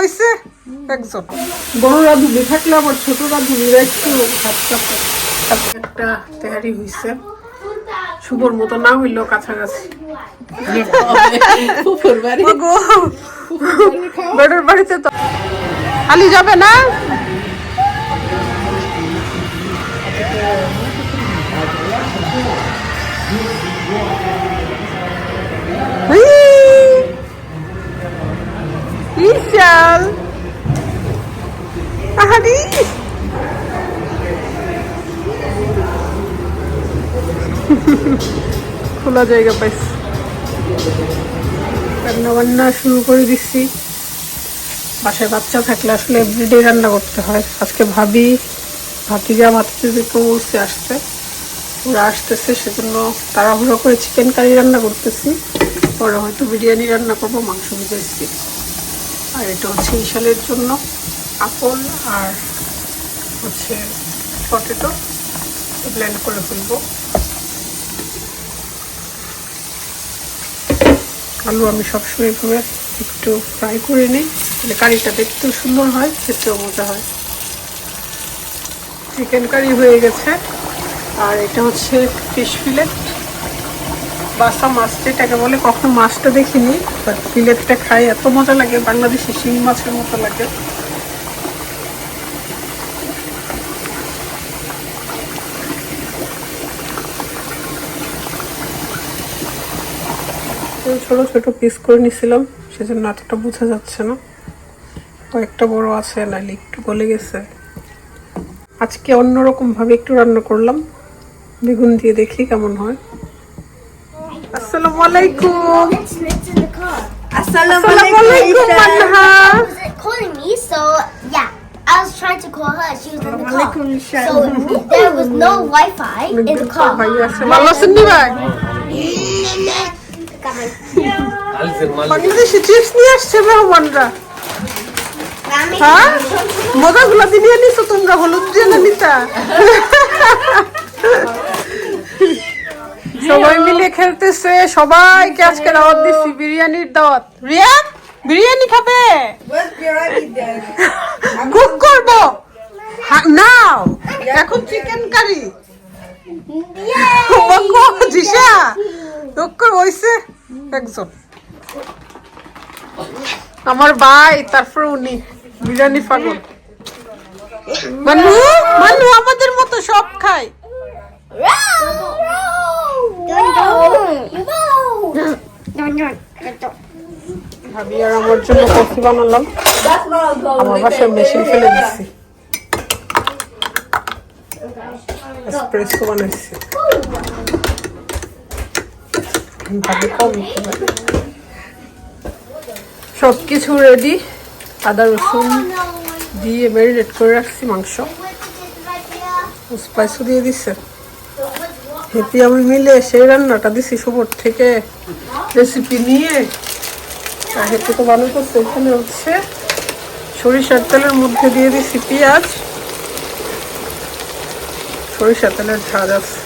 হইছে? একজন। থাকলে আমার ছোট রাঁধুনিরা একটু একটা তেহারি হইছে। শুভর মতো না হইলেও কাছাকাছি। বেডের বাড়িতে তো আলি যাবে না? বিশাল খোলা জায়গা পাইছি রান্না বান্না শুরু করে দিচ্ছি। বাসায় বাচ্চা থাকলে আসলে এভরিডে রান্না করতে হয়। আজকে ভাবি, ভাতিজা ভাতিজিকে বলছি আসতে ওরা আসতেছে, সেজন্য তাড়াহুড়ো করে চিকেন কারি রান্না করতেছি। পরে হয়তো বিরিয়ানি রান্না করব, মাংস ভিজাইছি আর এটা হচ্ছে ইশালের জন্য আপল আর হচ্ছে পটেটো ব্লেন্ড করে ফেলব। আলু আমি সবসময় এভাবে একটু ফ্রাই করে নিই। তাহলে কারিটা দেখতেও সুন্দর হয়, খেতেও মজা হয়। চিকেন কারি হয়ে গেছে। আর এটা হচ্ছে ফিশ ফিলেট বাসা মাছ, যেটাকে বলে, কখনো মাছটা দেখিনি বাট ফিলেটটা খাই, এত মজা লাগে। বাংলাদেশি শিং মাছের মতো লাগে। ছোট ছোট পিস করে নিছিলাম সেজন্য এতটা বোঝা যাচ্ছে না কয়েকটা বড় আছে নাইলে একটু গলে গেছে আজকে অন্যরকম ভাবে একটু রান্না করলাম বেগুন দিয়ে দেখি কেমন হয় আসসালামু আলাইকুম It's Smith in the car. আসসালামু আলাইকুম Manha was it calling me? So yeah, I was trying to call her. She was in the car. So there was no Wi-Fi in the car. Bangladeshi chips নিয়ে আসছে মেহমানরা। হ্যাঁ? মজাগুলো দিয়ে নিছো তোমরা হলুদ দিয়ে না নিতা? সবাই মিলে খেলতেছে সবাইকে আজকে দাওয়াত দিচ্ছি বিরিয়ানির দাওয়াত। রিয়া বিরিয়ানি খাবে? কুক করব। নাও এখন চিকেন কারি জিসা তোকে হইছে। একজন। আমার ভাই, তারপর উনি। বিরিয়ানি পাগল। মানু মানু, আমাদের মতো সব খায়। ভাবি আর আমার জন্য আমার মেশিন ফেলে দিচ্ছি সব কিছু রেডি আদা রসুন দিয়ে ম্যারিনেট করে রাখছি মাংস। স্পাইসও দিয়ে দিছে। হেপি আমি মিলে সেই রান্নাটা দিছি শুভর থেকে। রেসিপি নিয়ে। হেপি তো বানাতেছে এখানে হচ্ছে সরিষার তেলের মধ্যে দিয়ে দিছি পেঁয়াজ। সরিষার তেলের ঝাঁজ আছে।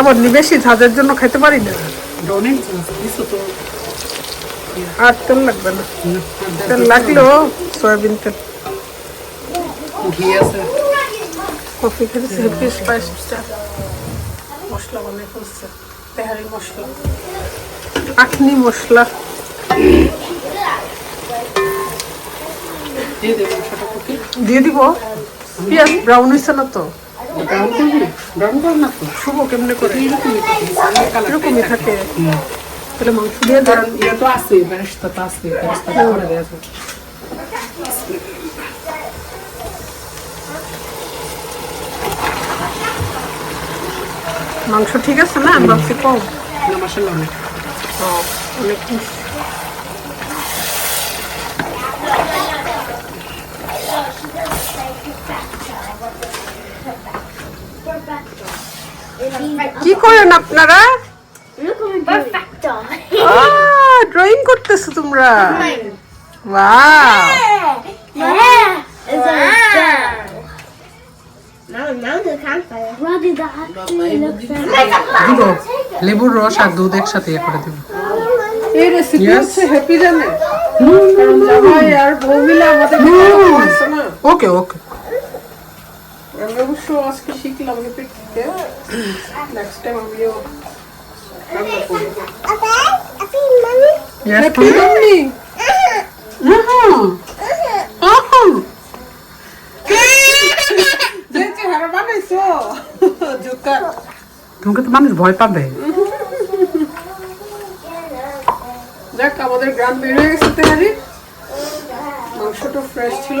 আবার বেশি ঝাঁজের জন্য খেতে পারি না? আর তেল লাগবে না। তেল লাগলেও সয়াবিন তেল কফি খেতেছে হেপি স্পাইসটা মশলা ফেলছে তেহারি মশলা। আখনি মশলা। দিয়ে দিব? ব্রাউন হয়েছে না তো? মাংস ঠিক আছে না? মাংস কম? মশলা অনেক। অনেক করেন আপনারা? ড্রয়িং করতেছো তোমরা? লেবুর রস আর দুধ একসাথে ইয়ে করে দিব। এই রেসিপি. হচ্ছে হ্যাপি জানে আর বউ মিলে আমাদের ওকে ওকে আমি অবশ্য আজকে শিখলাম হ্যাপি থেকে নেক্সট টাইম আমিও চেহারা বানাইছো তোমাকে তো মানুষ ভয় পাবে। দেখ আমাদের গ্রাম বের হয়ে গেছে তেহারি। মাংসটা ফ্রেশ ছিল।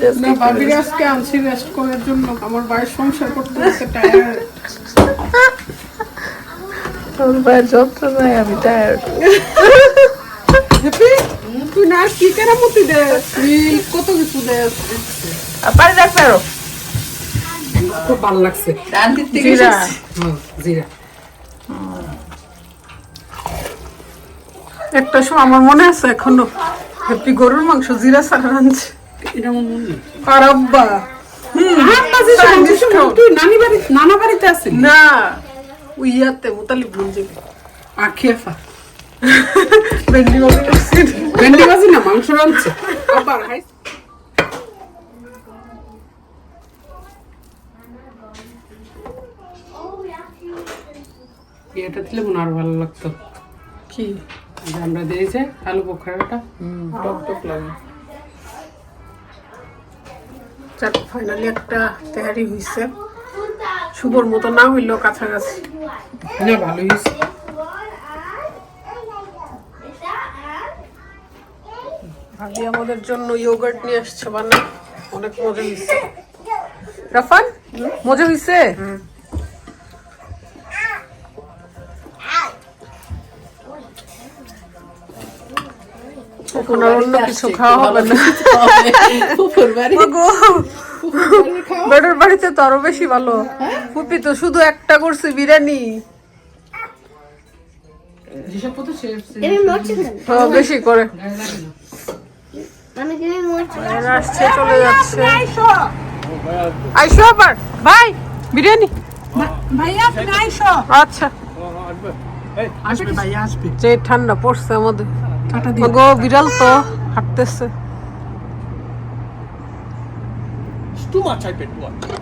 Just না একটু আজকে আনছি রেস্ট করার জন্য। আমার বাড়ির সংসার করতে করতে টায়ার্ড তোর ভাইয়ের যন্ত্রণায় আমি টায়ার্ড হ্যাপি তুই না কি কেরামতি দেস কত কিছু দেস আর পানি রাখবে খুব ভালো লাগছে। জিরা। জিরা। একটা সময় আমার মনে আছে এখনও হ্যাপি গরুর মাংস জিরা ছাড়া রাঁধছে। এটা আমার মনে নেই। আর আব্বা Chinese খাও। তুই নানি বাড়ি নানা বাড়িতে আসিস? না ওই ইয়াতে মোতালিব গঞ্জে আর খেফা। ভেন্ডি বাবু ভেন্ডি ভাজি না মাংস রাঁধছে আবার হাই। এটা দিলে মনে আর ভালো লাগতো। কি? আমরা দিয়েছে আলু বোখারাটা টক টক লাগে। ফাইনালি একটা তেহারি হইছে। শুভর মতো না হইলেও কাছাকাছি। না ভালো হয়েছে ভাবি আমাদের জন্য ইয়োগার্ট নিয়ে আসছে বানা। অনেক মজা হইছে। রাফান মজা হইছে? এখন আর অন্য কিছু খাওয়া হবে না। বেটার বাড়িতে তো আরও বেশি ভালো। ফুপি তো শুধু একটা করছে বিরিয়ানি। বেশি করে। আসছে চলে যাচ্ছে। আইসো আবার। ভাই বিরিয়ানি। ভাইয়া আপনি আইসো। আচ্ছা। ঠান্ডা পড়ছে আমাদের। গো বিড়াল তো হাঁটতেছে। Much, I bet. What?